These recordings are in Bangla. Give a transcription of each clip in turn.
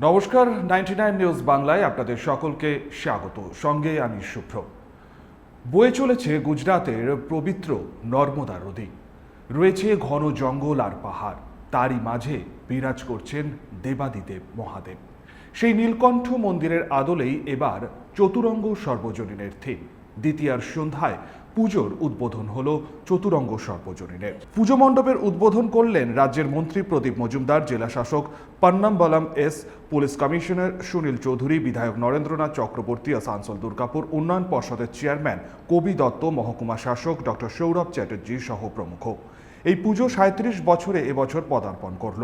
নমস্কার, নাইনটি নাইন নিউজ বাংলায় আপনাদের সকলকে স্বাগত। সঙ্গে আমি শুভ্র। বয়ে চলেছে গুজরাতের পবিত্র নর্মদা নদী। রয়েছে ঘন জঙ্গল আর পাহাড়। তারই মাঝে বিরাজ করছেন দেবাদিদেব মহাদেব। সেই নীলকণ্ঠ মন্দিরের আদলেই এবার চতুরঙ্গ সর্বজনীনের থিম। দ্বিতীয়ার সন্ধ্যায় পুজোর উদ্বোধন হলো চতুরঙ্গ সর্বজনীনের পুজো মণ্ডপের উদ্বোধন করলেন রাজ্যের মন্ত্রী প্রদীপ মজুমদার, জেলা শাসক Pannambalam S, police commissioner Sunil Chowdhury, বিধায়ক নরেন্দ্রনাথ চক্রবর্তী আসানসোল দুর্গাপুর উন্নয়ন পর্ষদের চেয়ারম্যান কবি দত্ত, মহকুমা শাসক ডক্টর সৌরভ চ্যাটার্জি সহ প্রমুখ। এই পুজো সাঁত্রিশ বছরে এবছর পদার্পণ করল।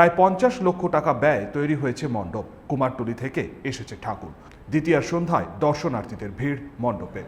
প্রায় পঞ্চাশ লক্ষ টাকা ব্যয় তৈরি হয়েছে মণ্ডপ। কুমারটুলি থেকে এসেছে ঠাকুর। দ্বিতীয়ার সন্ধ্যায় দর্শনার্থীদের ভিড় মণ্ডপে।